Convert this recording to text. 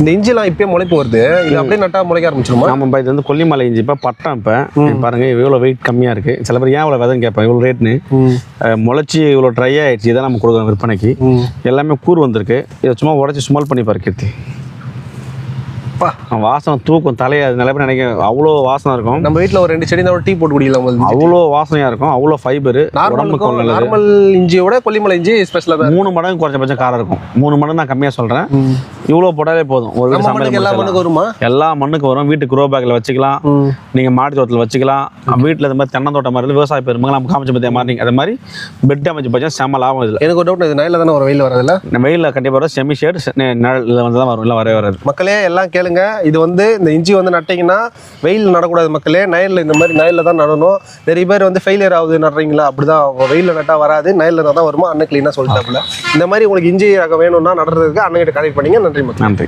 இந்த இஞ்சிலாம் இப்பயே முளைப்பு வருது. இது அப்படியே நட்டா முளைக்க ஆரம்பிச்சிருமா? ஆமாம் இது வந்து கொல்லிமலை இஞ்சி இப்போ பட்டம் இப்போ. பாருங்க இவ்வளோ வெயிட் கம்மியாக இருக்குது சில பேர் ஏன் இவ்வளோ விதைன்னு கேட்பேன் இவ்வளோ ரேட்னு முளைச்சி இவ்வளோ ட்ரை ஆயிடுச்சு இதான் நம்ம கொடுக்குறோம் விற்பனைக்கு. எல்லாமே கூர் வந்திருக்கு. இதை சும்மா உடச்சி ஸ்மால் பண்ணி பாரு கீர்த்தி. வாசனை தூக்கும் தலையை அது நிலை பேர் நினைக்க அவ்வளோ வாசனை இருக்கும். நம்ம வீட்ல ஒரு ரெண்டு செடி இருந்தா டீ போட்டு குடிக்கலாம் அவ்வளோ வாசனையாக இருக்கும் அவ்வளோ ஃபைபர் உடம்புக்கு நார்மல் இஞ்சியோட கொல்லிமலை இஞ்சி ஸ்பெஷலா தான் மூணு மடங்கு குறைஞ்சபட்சம் காரம் இருக்கும். மூணு மடங்கு நான் கம்மியாக சொல்கிறேன் இவ்வளோ போட்டாலே போதும். ஒரு வீட்டு சமையல் எல்லா முடிச்சிடலாம். மண்ணுக்கு வருமா? எல்லா மண்ணுக்கு வரும். வீட்டுக்கு க்ரோ பேக்கில் வச்சுக்கலாம். நீங்கள் மாடி தோட்டத்தில் வச்சுக்கலாம். வீட்டில் இந்த மாதிரி தென்னந்தோட்டம் மாதிரி விவசாய பெருமங்க நம்ம காமிச்ச பற்றிய மாதிரி அது மாதிரி பெட் அமைச்சு பார்த்தா செம்ம லாபம் இதில். எனக்கு ஒரு டவுட் இது நைல தானே ஒரு வெயில் வரதுல இந்த வெயிலில் கண்டிப்பாக வரும். செமி ஷேடு நிழல் வந்து தான் வரும். இல்லை வரவே வராது. மக்களே எல்லாம் கேளுங்க. இது வந்து இந்த இஞ்சி வந்து நட்டீங்கன்னா வெயில் நடக்கூடாது மக்களே. நயலில் இந்த மாதிரி நயலில் தான் நடணும். நிறைய பேர் வந்து ஃபெயிலியர் ஆகுது நடுறீங்களா? அப்படிதான். வெயிலில் நட்டா வராது. நயலில் தான் வருமா? அண்ணன் க்ளீனாக சொல்லிட்டாப்புல. இந்த மாதிரி உங்களுக்கு இஞ்சி ரகம் வேணும்னா நடுறதுக்கு அண்ணன் கிட்ட கனெக்ட் பண்ணீங்க. நன்றி. மக்கள். நன்றி.